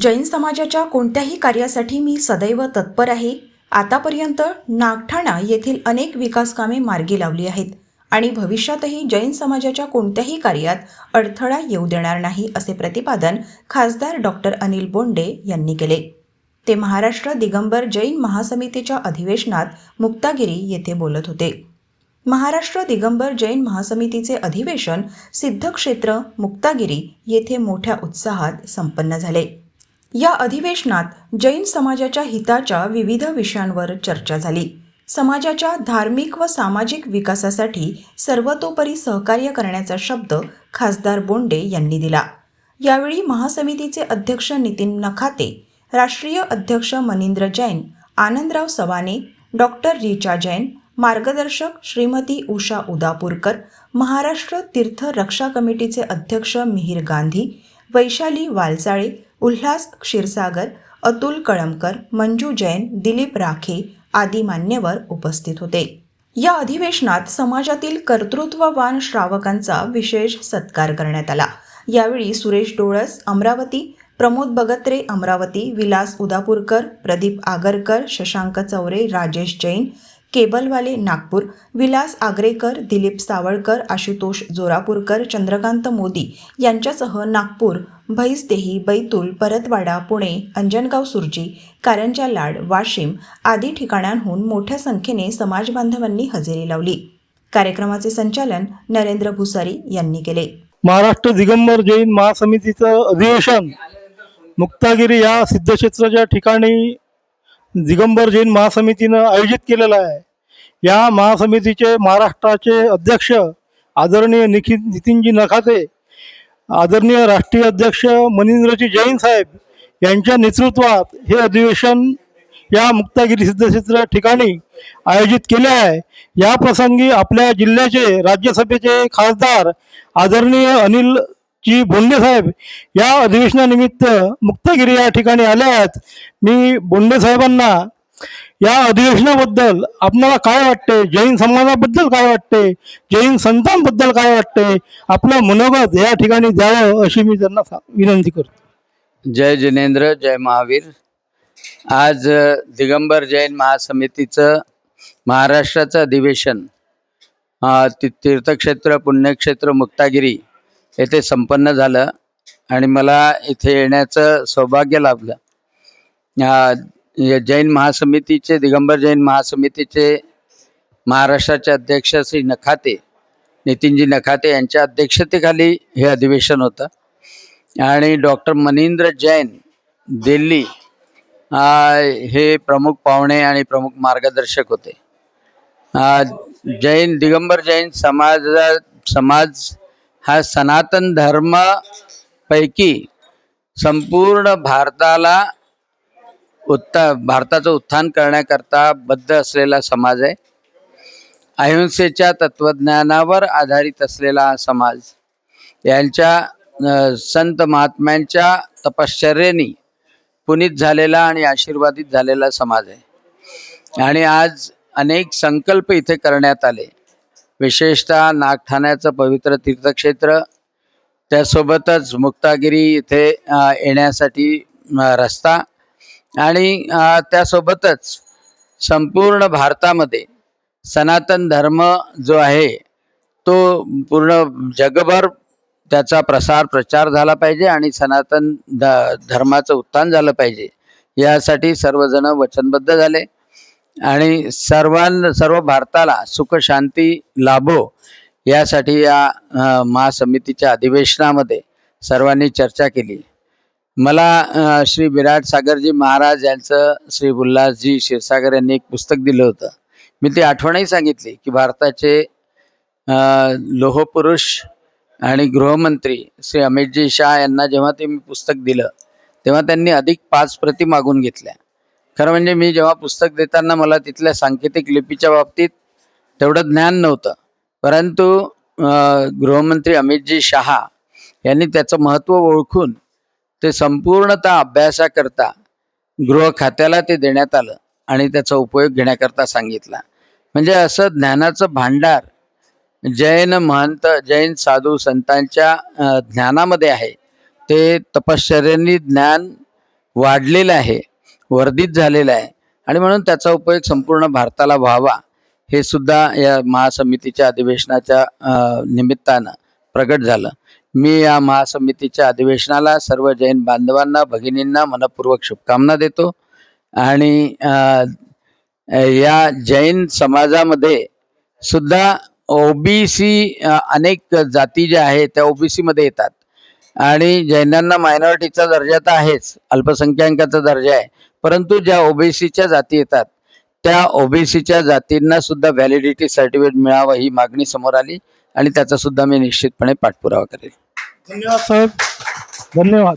जैन समाजाच्या कोणत्याही कार्यासाठी मी सदैव तत्पर आहे. आतापर्यंत नागठाणा येथील अनेक विकासकामे मार्गी लावली आहेत आणि भविष्यातही जैन समाजाच्या कोणत्याही कार्यात अडथळा येऊ देणार नाही असे प्रतिपादन खासदार डॉक्टर अनिल बोंडे यांनी केले. ते महाराष्ट्र दिगंबर जैन महासमितीच्या अधिवेशनात मुक्तागिरी येथे बोलत होते. महाराष्ट्र दिगंबर जैन महासमितीचे अधिवेशन सिद्धक्षेत्र मुक्तागिरी येथे मोठ्या उत्साहात संपन्न झाले. या अधिवेशनात जैन समाजाच्या हिताच्या विविध विषयांवर चर्चा झाली. समाजाच्या धार्मिक व सामाजिक विकासासाठी सर्वतोपरी सहकार्य करण्याचा शब्द खासदार बोंडे यांनी दिला. यावेळी महासमितीचे अध्यक्ष नितीन नखाते राष्ट्रीय अध्यक्ष मनिंद्र जैन आनंदराव सवाने डॉक्टर रिचा जैन मार्गदर्शक श्रीमती उषा उदापूरकर महाराष्ट्र तीर्थ रक्षा कमिटीचे अध्यक्ष मिहीर गांधी वैशाली वालसाळे उल्हास क्षीरसागर अतुल कळमकर मंजू जैन दिलीप राखे आदी मान्यवर उपस्थित होते. या अधिवेशनात समाजातील कर्तृत्ववान श्रावकांचा विशेष सत्कार करण्यात आला. यावेळी सुरेश डोळस अमरावती प्रमोद बगत्रे अमरावती विलास उदापूरकर प्रदीप आगरकर शशांक चौरे राजेश जैन केबलवाले नागपूर विलास आग्रेकर दिलीप सावळकर आशुतोष जोरापूरकर चंद्रकांत मोदी यांच्यासह नागपूर भैसदेही बैतूल परतवाडा पुणे अंजनगाव सुर्जी कारंजा लाड वाशिम आदी ठिकाणांहून मोठ्या संख्येने समाजबांधवांनी हजेरी लावली. कार्यक्रमाचे संचालन नरेंद्र भुसारी यांनी केले. महाराष्ट्र दिगंबर जैन महासमितीचं अधिवेशन मुक्तागिरी या सिद्धक्षेत्राच्या ठिकाणी दिगंबर जैन महासमितीनं आयोजित केलेलं आहे. या महासमितीचे महाराष्ट्राचे अध्यक्ष आदरणीय निखि नितीनजी नखाते आदरणीय राष्ट्रीय अध्यक्ष मनिंद्रजी जैन साहेब यांच्या नेतृत्वात हे अधिवेशन या मुक्तागिरी सिद्धक्षेत्र ठिकाणी आयोजित केले आहे. या प्रसंगी आपल्या जिल्ह्याचे राज्यसभेचे खासदार आदरणीय अनिल जी बोंडे साहेब या अधिवेशनानिमित्त मुक्तागिरी या ठिकाणी आल्यात. आहेत मी बोंडे साहेबांना या अधिवेशनाबद्दल आपल्याला काय वाटते? जैन समाजाबद्दल काय वाटते? जैन संतांबद्दल काय वाटते? आपलं मनोगत या ठिकाणी द्यावं अशी मी त्यांना विनंती करतो. जय जिनेंद्र जय महावीर. आज दिगंबर जैन महासमितीचं महाराष्ट्राचं अधिवेशन ती- तीर्थक्षेत्र पुण्यक्षेत्र मुक्तागिरी येथे संपन्न झालं आणि मला इथे येण्याचं सौभाग्य लाभलं. जैन महासमितीचे दिगंबर जैन महासमितीचे महाराष्ट्राचे अध्यक्ष श्री नखाते नितीनजी नखाते यांच्या अध्यक्षतेखाली हे अधिवेशन होतं. आणि डॉक्टर मनिंद्र जैन दिल्ली हे प्रमुख पाहुणे आणि प्रमुख मार्गदर्शक होते. जैन दिगंबर जैन समाज समाज हा सनातन धर्म पैकी संपूर्ण भारताला उत्ता भारताचं उत्थान करण्याकरता बद्ध असलेला समाज आहे. अहिंसेच्या तत्वज्ञानावर आधारित असलेला समाज यांच्या संत महात्म्यांच्या तपश्चर्येनी पुनीत झालेला आणि आशीर्वादित झालेला समाज आहे. आणि आज अनेक संकल्प इथे करण्यात आले. विशेषतः नागठाण्याचं पवित्र तीर्थक्षेत्र. त्यासोबतच मुक्तागिरी इथे येण्यासाठी रस्ता. आणि त्यासोबतच संपूर्ण भारतामध्ये सनातन धर्म जो आहे तो पूर्ण जगभर त्याचा प्रसार प्रचार झाला पाहिजे आणि सनातन ध धर्माचं उत्थान झालं पाहिजे. यासाठी सर्वजण वचनबद्ध झाले. आणि सर्वां सर्व भारताला सुख शांती लाभो यासाठी या महासमितीच्या अधिवेशनामध्ये सर्वांनी चर्चा केली. मला श्री विराट सागरजी महाराज यांचं श्री उल्हासजी क्षीरसागर यांनी एक पुस्तक दिलं होतं. मी ती आठवणही सांगितली की भारताचे लोहपुरुष आणि गृहमंत्री श्री अमितजी शहा यांना जेव्हा ते मी पुस्तक दिलं तेव्हा त्यांनी अधिक पाच प्रती मागून घेतल्या. खरं म्हणजे मी जेव्हा पुस्तक देताना मला तिथल्या सांकेतिक लिपीच्या बाबतीत तेवढं ज्ञान नव्हतं. परंतु गृहमंत्री अमितजी शहा यांनी त्याचं महत्त्व ओळखून ते संपूर्णतः अभ्यासाकरता गृह खात्याला ते देण्यात आलं आणि त्याचा उपयोग घेण्याकरता सांगितला. म्हणजे असं ज्ञानाचं भांडार जैन महंत जैन साधू संतांच्या ज्ञानामध्ये आहे. ते तपश्चर्यांनी ज्ञान वाढलेलं आहे. वर्धित झालेलं आहे. आणि म्हणून त्याचा उपयोग संपूर्ण भारताला व्हावा हे सुद्धा या महासमितीच्या अधिवेशनाच्या निमित्तानं प्रगट झालं. मी या महासमितीच्या अधिवेशनाला सर्व जैन बांधवांना भगिनींना मनपूर्वक शुभकामना देतो. आणि या जैन समाजामध्ये सुद्धा ओबीसी अनेक जाती ज्या आहेत त्या ओ बी सीमध्ये येतात. आणि जैनांना मायनॉरिटीचा दर्जा तर आहेच अल्पसंख्याकाचा दर्जा आहे. परंतु ज्या ओबीसीच्या जाती येतात त्या ओबीसीच्या जातींना सुद्धा व्हॅलिडिटी सर्टिफिकेट मिळावं ही मागणी समोर आली आणि त्याचा सुद्धा मी निश्चितपणे पाठपुरावा करेल. धन्यवाद साहेब. धन्यवाद.